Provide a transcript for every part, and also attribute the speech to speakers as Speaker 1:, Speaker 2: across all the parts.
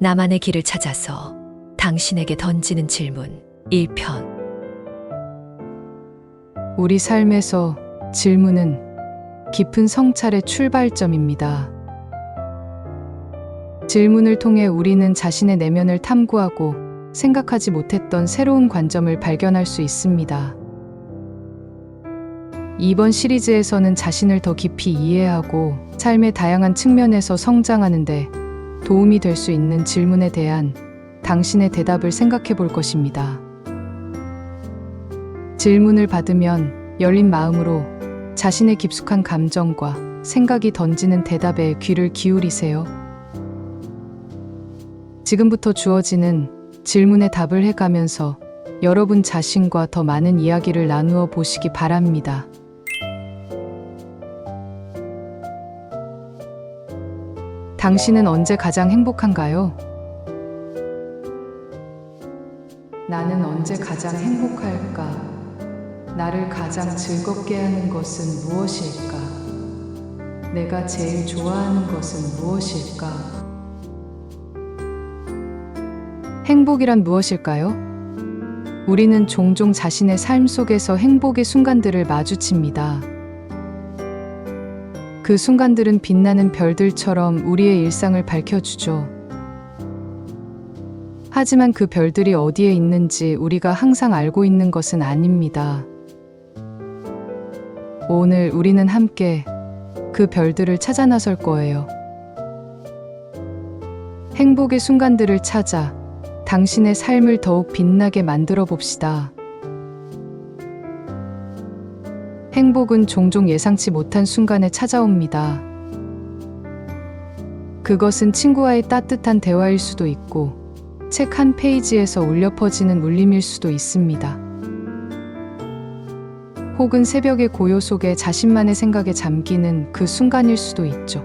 Speaker 1: 나만의 길을 찾아서 당신에게 던지는 질문 1편
Speaker 2: 우리 삶에서 질문은 깊은 성찰의 출발점입니다. 질문을 통해 우리는 자신의 내면을 탐구하고 생각하지 못했던 새로운 관점을 발견할 수 있습니다. 이번 시리즈에서는 자신을 더 깊이 이해하고 삶의 다양한 측면에서 성장하는데 도움이 될 수 있는 질문에 대한 당신의 대답을 생각해 볼 것입니다. 질문을 받으면 열린 마음으로 자신의 깊숙한 감정과 생각이 던지는 대답에 귀를 기울이세요. 지금부터 주어지는 질문에 답을 해가면서 여러분 자신과 더 많은 이야기를 나누어 보시기 바랍니다. 당신은 언제 가장 행복한가요? 나는 언제 가장 행복할까? 나를 가장 즐겁게 하는 것은 무엇일까? 내가 제일 좋아하는 것은 무엇일까? 행복이란 무엇일까요? 우리는 종종 자신의 삶 속에서 행복의 순간들을 마주칩니다. 그 순간들은 빛나는 별들처럼 우리의 일상을 밝혀주죠. 하지만 그 별들이 어디에 있는지 우리가 항상 알고 있는 것은 아닙니다. 오늘 우리는 함께 그 별들을 찾아 나설 거예요. 행복의 순간들을 찾아 당신의 삶을 더욱 빛나게 만들어 봅시다. 행복은 종종 예상치 못한 순간에 찾아옵니다. 그것은 친구와의 따뜻한 대화일 수도 있고, 책 한 페이지에서 울려 퍼지는 울림일 수도 있습니다. 혹은 새벽의 고요 속에 자신만의 생각에 잠기는 그 순간일 수도 있죠.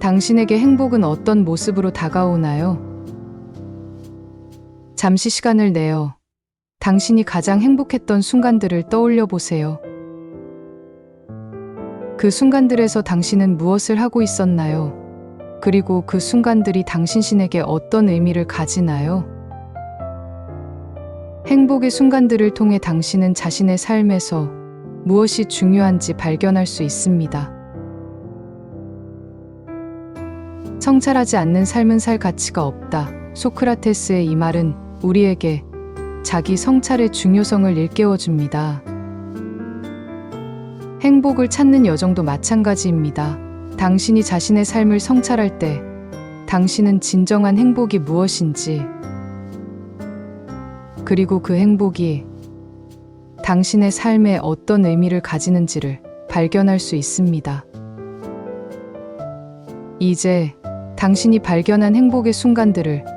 Speaker 2: 당신에게 행복은 어떤 모습으로 다가오나요? 잠시 시간을 내어 당신이 가장 행복했던 순간들을 떠올려 보세요. 그 순간들에서 당신은 무엇을 하고 있었나요? 그리고 그 순간들이 당신신에게 어떤 의미를 가지나요? 행복의 순간들을 통해 당신은 자신의 삶에서 무엇이 중요한지 발견할 수 있습니다. 성찰하지 않는 삶은 살 가치가 없다. 소크라테스의 이 말은 우리에게 자기 성찰의 중요성을 일깨워 줍니다. 행복을 찾는 여정도 마찬가지입니다. 당신이 자신의 삶을 성찰할 때 당신은 진정한 행복이 무엇인지 그리고 그 행복이 당신의 삶에 어떤 의미를 가지는지를 발견할 수 있습니다. 이제 당신이 발견한 행복의 순간들을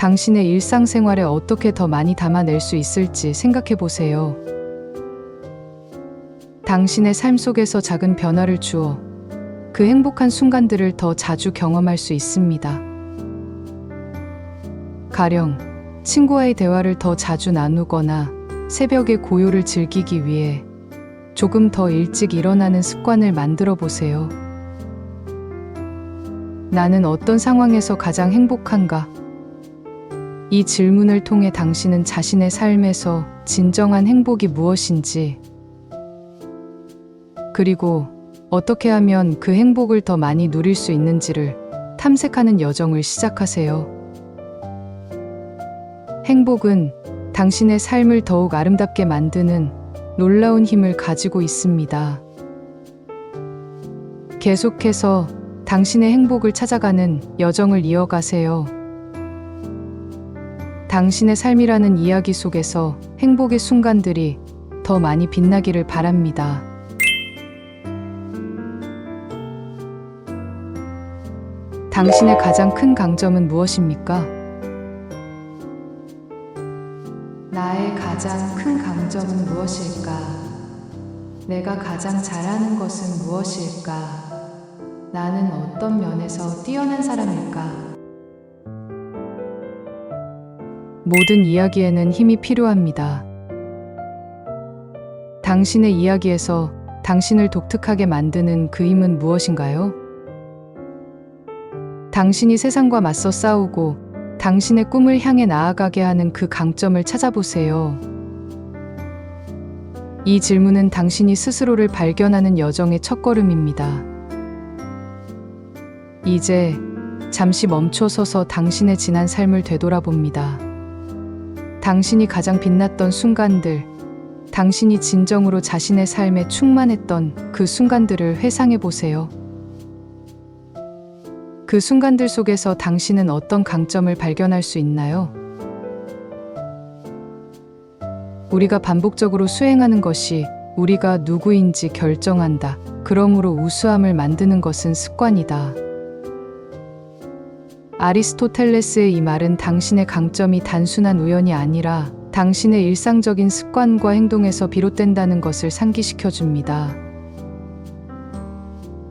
Speaker 2: 당신의 일상생활에 어떻게 더 많이 담아낼 수 있을지 생각해 보세요. 당신의 삶 속에서 작은 변화를 주어 그 행복한 순간들을 더 자주 경험할 수 있습니다. 가령 친구와의 대화를 더 자주 나누거나 새벽의 고요를 즐기기 위해 조금 더 일찍 일어나는 습관을 만들어 보세요. 나는 어떤 상황에서 가장 행복한가? 이 질문을 통해 당신은 자신의 삶에서 진정한 행복이 무엇인지, 그리고 어떻게 하면 그 행복을 더 많이 누릴 수 있는지를 탐색하는 여정을 시작하세요. 행복은 당신의 삶을 더욱 아름답게 만드는 놀라운 힘을 가지고 있습니다. 계속해서 당신의 행복을 찾아가는 여정을 이어가세요. 당신의 삶이라는 이야기 속에서 행복의 순간들이 더 많이 빛나기를 바랍니다. 당신의 가장 큰 강점은 무엇입니까? 나의 가장 큰 강점은 무엇일까? 내가 가장 잘하는 것은 무엇일까? 나는 어떤 면에서 뛰어난 사람일까? 모든 이야기에는 힘이 필요합니다. 당신의 이야기에서 당신을 독특하게 만드는 그 힘은 무엇인가요? 당신이 세상과 맞서 싸우고 당신의 꿈을 향해 나아가게 하는 그 강점을 찾아보세요. 이 질문은 당신이 스스로를 발견하는 여정의 첫걸음입니다. 이제 잠시 멈춰서서 당신의 지난 삶을 되돌아봅니다. 당신이 가장 빛났던 순간들, 당신이 진정으로 자신의 삶에 충만했던 그 순간들을 회상해 보세요. 그 순간들 속에서 당신은 어떤 강점을 발견할 수 있나요? 우리가 반복적으로 수행하는 것이 우리가 누구인지 결정한다. 그러므로 우수함을 만드는 것은 습관이다. 아리스토텔레스의 이 말은 당신의 강점이 단순한 우연이 아니라 당신의 일상적인 습관과 행동에서 비롯된다는 것을 상기시켜 줍니다.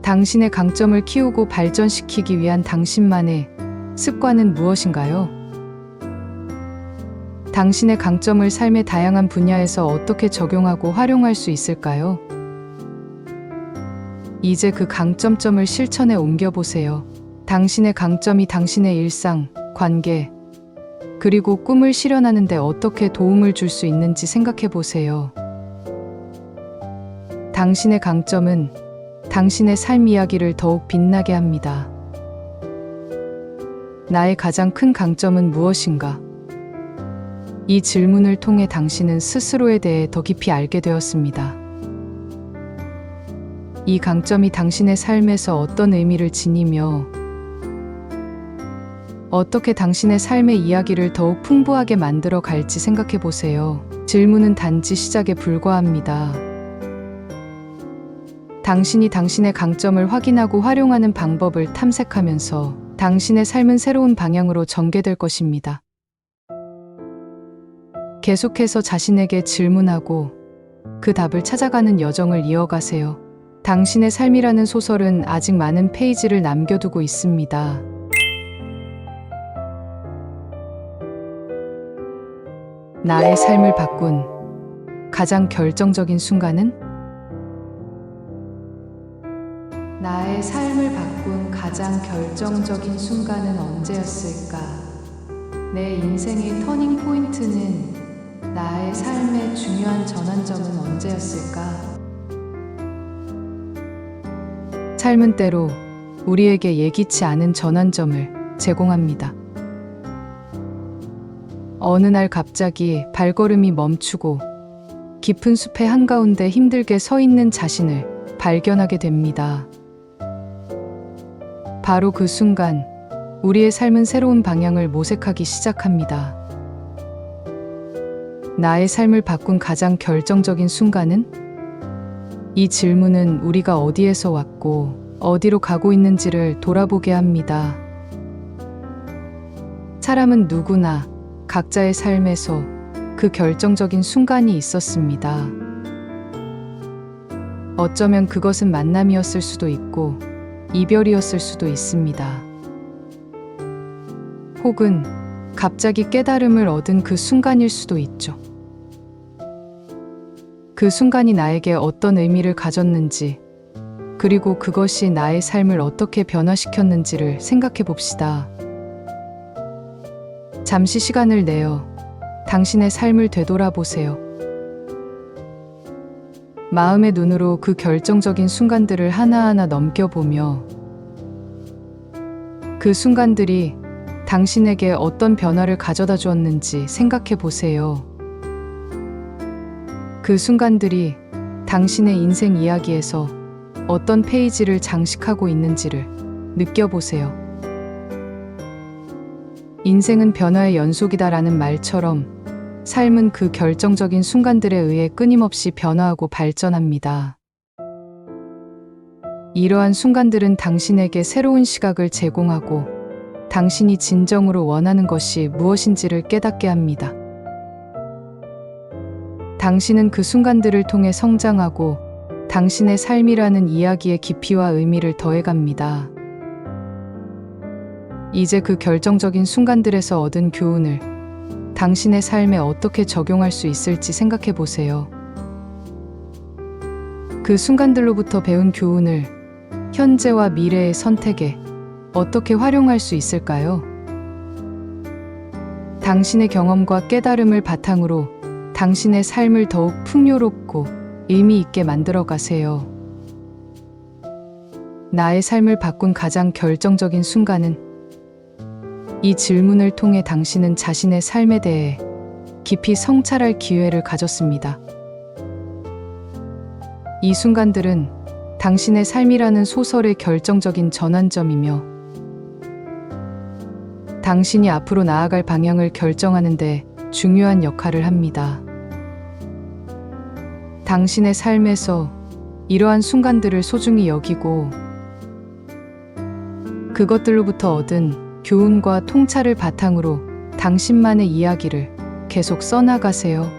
Speaker 2: 당신의 강점을 키우고 발전시키기 위한 당신만의 습관은 무엇인가요? 당신의 강점을 삶의 다양한 분야에서 어떻게 적용하고 활용할 수 있을까요? 이제 그 강점점을 실천에 옮겨보세요. 당신의 강점이 당신의 일상, 관계, 그리고 꿈을 실현하는데 어떻게 도움을 줄 수 있는지 생각해 보세요. 당신의 강점은 당신의 삶 이야기를 더욱 빛나게 합니다. 나의 가장 큰 강점은 무엇인가? 이 질문을 통해 당신은 스스로에 대해 더 깊이 알게 되었습니다. 이 강점이 당신의 삶에서 어떤 의미를 지니며 어떻게 당신의 삶의 이야기를 더욱 풍부하게 만들어 갈지 생각해 보세요. 질문은 단지 시작에 불과합니다. 당신이 당신의 강점을 확인하고 활용하는 방법을 탐색하면서 당신의 삶은 새로운 방향으로 전개될 것입니다. 계속해서 자신에게 질문하고 그 답을 찾아가는 여정을 이어가세요. 당신의 삶이라는 소설은 아직 많은 페이지를 남겨두고 있습니다. 나의 삶을 바꾼 가장 결정적인 순간은? 나의 삶을 바꾼 가장 결정적인 순간은 언제였을까? 내 인생의 터닝 포인트는 나의 삶의 중요한 전환점은 언제였을까? 삶은 때로 우리에게 예기치 않은 전환점을 제공합니다. 어느 날 갑자기 발걸음이 멈추고 깊은 숲의 한가운데 힘들게 서 있는 자신을 발견하게 됩니다. 바로 그 순간 우리의 삶은 새로운 방향을 모색하기 시작합니다. 나의 삶을 바꾼 가장 결정적인 순간은? 이 질문은 우리가 어디에서 왔고 어디로 가고 있는지를 돌아보게 합니다. 사람은 누구나 각자의 삶에서 그 결정적인 순간이 있었습니다. 어쩌면 그것은 만남이었을 수도 있고 이별이었을 수도 있습니다. 혹은 갑자기 깨달음을 얻은 그 순간일 수도 있죠. 그 순간이 나에게 어떤 의미를 가졌는지, 그리고 그것이 나의 삶을 어떻게 변화시켰는지를 생각해 봅시다. 잠시 시간을 내어 당신의 삶을 되돌아보세요. 마음의 눈으로 그 결정적인 순간들을 하나하나 넘겨보며 그 순간들이 당신에게 어떤 변화를 가져다 주었는지 생각해 보세요. 그 순간들이 당신의 인생 이야기에서 어떤 페이지를 장식하고 있는지를 느껴보세요. 인생은 변화의 연속이다라는 말처럼 삶은 그 결정적인 순간들에 의해 끊임없이 변화하고 발전합니다. 이러한 순간들은 당신에게 새로운 시각을 제공하고 당신이 진정으로 원하는 것이 무엇인지를 깨닫게 합니다. 당신은 그 순간들을 통해 성장하고 당신의 삶이라는 이야기의 깊이와 의미를 더해갑니다. 이제 그 결정적인 순간들에서 얻은 교훈을 당신의 삶에 어떻게 적용할 수 있을지 생각해 보세요. 그 순간들로부터 배운 교훈을 현재와 미래의 선택에 어떻게 활용할 수 있을까요? 당신의 경험과 깨달음을 바탕으로 당신의 삶을 더욱 풍요롭고 의미 있게 만들어 가세요. 나의 삶을 바꾼 가장 결정적인 순간은 이 질문을 통해 당신은 자신의 삶에 대해 깊이 성찰할 기회를 가졌습니다. 이 순간들은 당신의 삶이라는 소설의 결정적인 전환점이며 당신이 앞으로 나아갈 방향을 결정하는데 중요한 역할을 합니다. 당신의 삶에서 이러한 순간들을 소중히 여기고 그것들로부터 얻은 교훈과 통찰을 바탕으로 당신만의 이야기를 계속 써나가세요.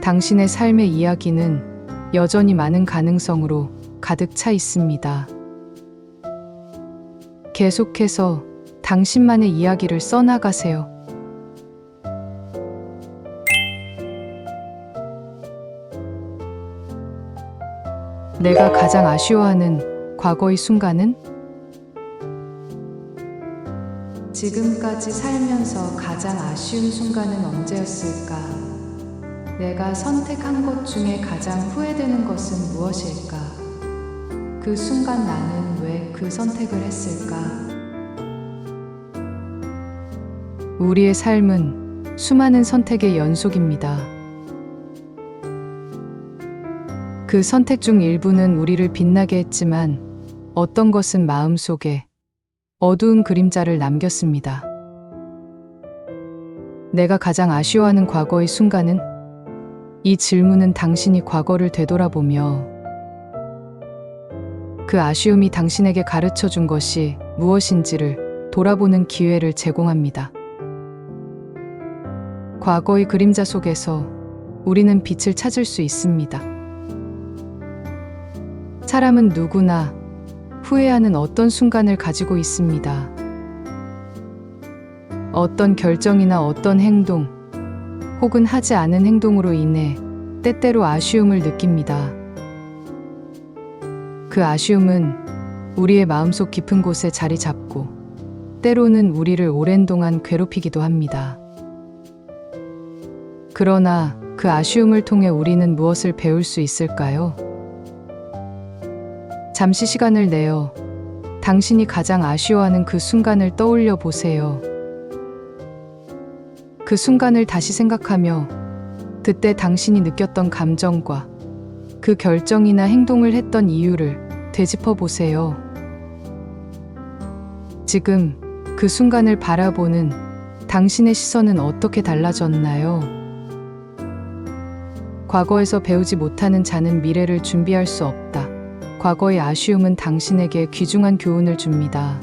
Speaker 2: 당신의 삶의 이야기는 여전히 많은 가능성으로 가득 차 있습니다. 계속해서 당신만의 이야기를 써나가세요. 내가 가장 아쉬워하는 과거의 순간은? 지금까지 살면서 가장 아쉬운 순간은 언제였을까? 내가 선택한 것 중에 가장 후회되는 것은 무엇일까? 그 순간 나는 왜 그 선택을 했을까? 우리의 삶은 수많은 선택의 연속입니다. 그 선택 중 일부는 우리를 빛나게 했지만 어떤 것은 마음속에 어두운 그림자를 남겼습니다. 내가 가장 아쉬워하는 과거의 순간은 이 질문은 당신이 과거를 되돌아보며 그 아쉬움이 당신에게 가르쳐 준 것이 무엇인지를 돌아보는 기회를 제공합니다. 과거의 그림자 속에서 우리는 빛을 찾을 수 있습니다. 사람은 누구나 후회하는 어떤 순간을 가지고 있습니다. 어떤 결정이나 어떤 행동, 혹은 하지 않은 행동으로 인해 때때로 아쉬움을 느낍니다. 그 아쉬움은 우리의 마음속 깊은 곳에 자리 잡고 때로는 우리를 오랜 동안 괴롭히기도 합니다. 그러나 그 아쉬움을 통해 우리는 무엇을 배울 수 있을까요? 잠시 시간을 내어 당신이 가장 아쉬워하는 그 순간을 떠올려 보세요. 그 순간을 다시 생각하며 그때 당신이 느꼈던 감정과 그 결정이나 행동을 했던 이유를 되짚어 보세요. 지금 그 순간을 바라보는 당신의 시선은 어떻게 달라졌나요? 과거에서 배우지 못하는 자는 미래를 준비할 수 없다. 과거의 아쉬움은 당신에게 귀중한 교훈을 줍니다.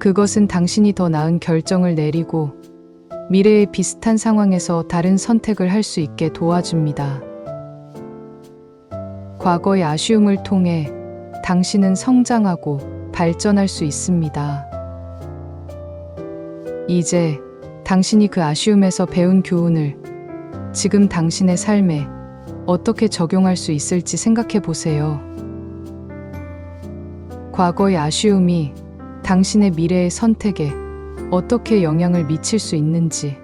Speaker 2: 그것은 당신이 더 나은 결정을 내리고 미래의 비슷한 상황에서 다른 선택을 할 수 있게 도와줍니다. 과거의 아쉬움을 통해 당신은 성장하고 발전할 수 있습니다. 이제 당신이 그 아쉬움에서 배운 교훈을 지금 당신의 삶에 어떻게 적용할 수 있을지 생각해 보세요. 과거의 아쉬움이 당신의 미래의 선택에 어떻게 영향을 미칠 수 있는지,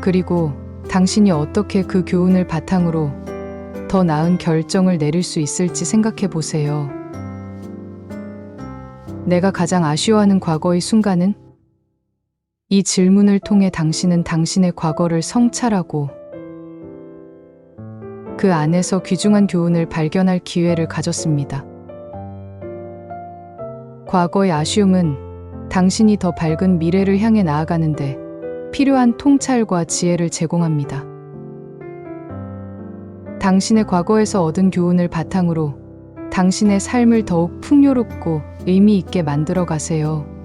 Speaker 2: 그리고 당신이 어떻게 그 교훈을 바탕으로 더 나은 결정을 내릴 수 있을지 생각해 보세요. 내가 가장 아쉬워하는 과거의 순간은? 이 질문을 통해 당신은 당신의 과거를 성찰하고 그 안에서 귀중한 교훈을 발견할 기회를 가졌습니다. 과거의 아쉬움은 당신이 더 밝은 미래를 향해 나아가는데 필요한 통찰과 지혜를 제공합니다. 당신의 과거에서 얻은 교훈을 바탕으로 당신의 삶을 더욱 풍요롭고 의미 있게 만들어 가세요.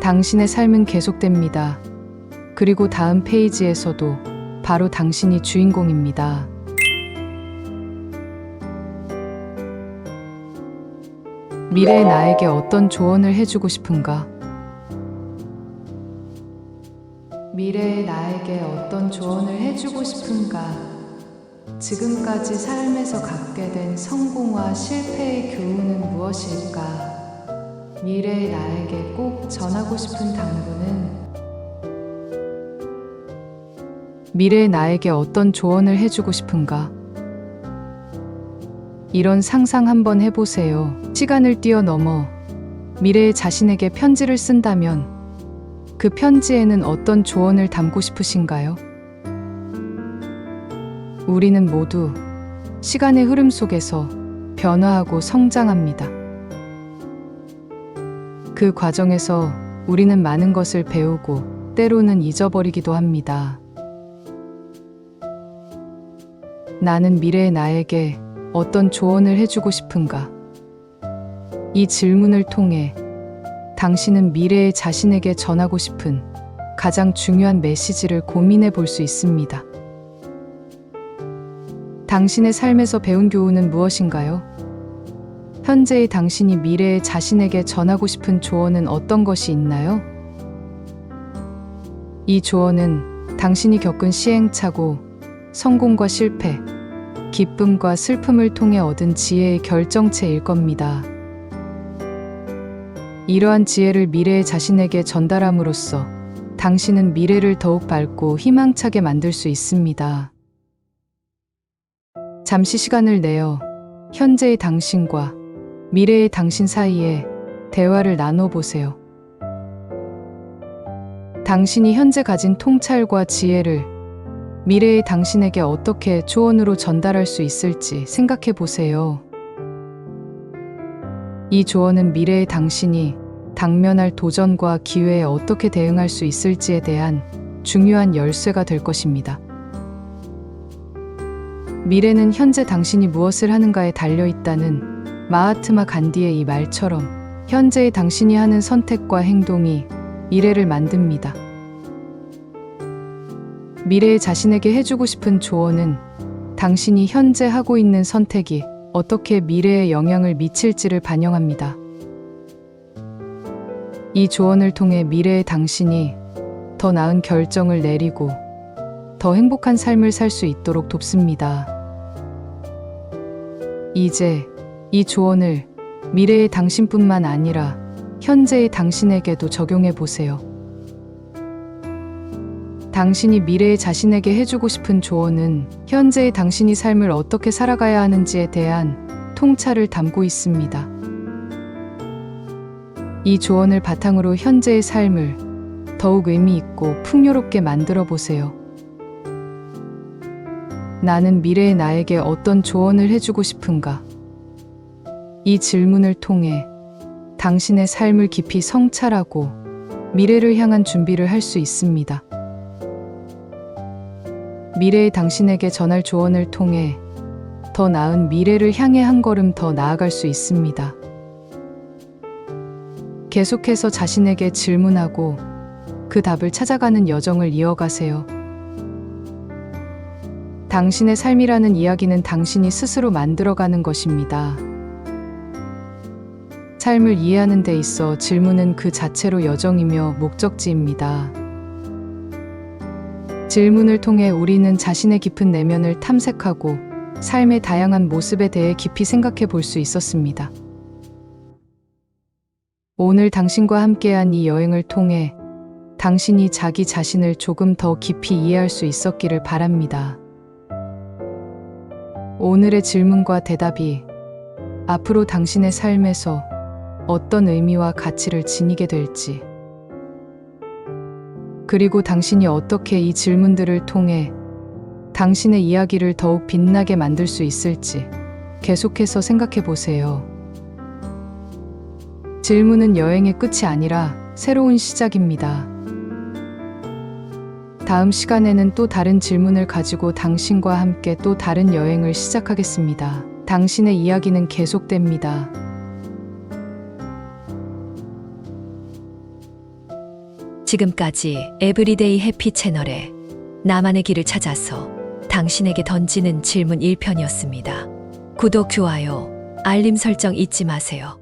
Speaker 2: 당신의 삶은 계속됩니다. 그리고 다음 페이지에서도 바로 당신이 주인공입니다. 미래의 나에게 어떤 조언을 해주고 싶은가? 미래의 나에게 어떤 조언을 해주고 싶은가? 지금까지 삶에서 갖게 된 성공과 실패의 교훈은 무엇일까? 미래의 나에게 꼭 전하고 싶은 당부는 미래의 나에게 어떤 조언을 해주고 싶은가? 이런 상상 한번 해보세요. 시간을 뛰어넘어 미래의 자신에게 편지를 쓴다면 그 편지에는 어떤 조언을 담고 싶으신가요? 우리는 모두 시간의 흐름 속에서 변화하고 성장합니다. 그 과정에서 우리는 많은 것을 배우고 때로는 잊어버리기도 합니다. 나는 미래의 나에게 어떤 조언을 해주고 싶은가? 이 질문을 통해 당신은 미래의 자신에게 전하고 싶은 가장 중요한 메시지를 고민해 볼 수 있습니다. 당신의 삶에서 배운 교훈은 무엇인가요? 현재의 당신이 미래의 자신에게 전하고 싶은 조언은 어떤 것이 있나요? 이 조언은 당신이 겪은 시행착오, 성공과 실패, 기쁨과 슬픔을 통해 얻은 지혜의 결정체일 겁니다. 이러한 지혜를 미래의 자신에게 전달함으로써 당신은 미래를 더욱 밝고 희망차게 만들 수 있습니다. 잠시 시간을 내어 현재의 당신과 미래의 당신 사이에 대화를 나눠보세요. 당신이 현재 가진 통찰과 지혜를 미래의 당신에게 어떻게 조언으로 전달할 수 있을지 생각해 보세요. 이 조언은 미래의 당신이 당면할 도전과 기회에 어떻게 대응할 수 있을지에 대한 중요한 열쇠가 될 것입니다. 미래는 현재 당신이 무엇을 하는가에 달려 있다는 마하트마 간디의 이 말처럼 현재의 당신이 하는 선택과 행동이 미래를 만듭니다. 미래의 자신에게 해주고 싶은 조언은 당신이 현재 하고 있는 선택이 어떻게 미래에 영향을 미칠지를 반영합니다. 이 조언을 통해 미래의 당신이 더 나은 결정을 내리고 더 행복한 삶을 살 수 있도록 돕습니다. 이제 이 조언을 미래의 당신뿐만 아니라 현재의 당신에게도 적용해 보세요. 당신이 미래의 자신에게 해주고 싶은 조언은 현재의 당신이 삶을 어떻게 살아가야 하는지에 대한 통찰을 담고 있습니다. 이 조언을 바탕으로 현재의 삶을 더욱 의미 있고 풍요롭게 만들어 보세요. 나는 미래의 나에게 어떤 조언을 해주고 싶은가? 이 질문을 통해 당신의 삶을 깊이 성찰하고 미래를 향한 준비를 할 수 있습니다. 미래의 당신에게 전할 조언을 통해 더 나은 미래를 향해 한 걸음 더 나아갈 수 있습니다. 계속해서 자신에게 질문하고 그 답을 찾아가는 여정을 이어가세요. 당신의 삶이라는 이야기는 당신이 스스로 만들어가는 것입니다. 삶을 이해하는 데 있어 질문은 그 자체로 여정이며 목적지입니다. 질문을 통해 우리는 자신의 깊은 내면을 탐색하고 삶의 다양한 모습에 대해 깊이 생각해 볼 수 있었습니다. 오늘 당신과 함께한 이 여행을 통해 당신이 자기 자신을 조금 더 깊이 이해할 수 있었기를 바랍니다. 오늘의 질문과 대답이 앞으로 당신의 삶에서 어떤 의미와 가치를 지니게 될지, 그리고 당신이 어떻게 이 질문들을 통해 당신의 이야기를 더욱 빛나게 만들 수 있을지 계속해서 생각해 보세요. 질문은 여행의 끝이 아니라 새로운 시작입니다. 다음 시간에는 또 다른 질문을 가지고 당신과 함께 또 다른 여행을 시작하겠습니다. 당신의 이야기는 계속됩니다.
Speaker 1: 지금까지 에브리데이 해피 채널에 나만의 길을 찾아서 당신에게 던지는 질문 1편이었습니다. 구독, 좋아요, 알림 설정 잊지 마세요.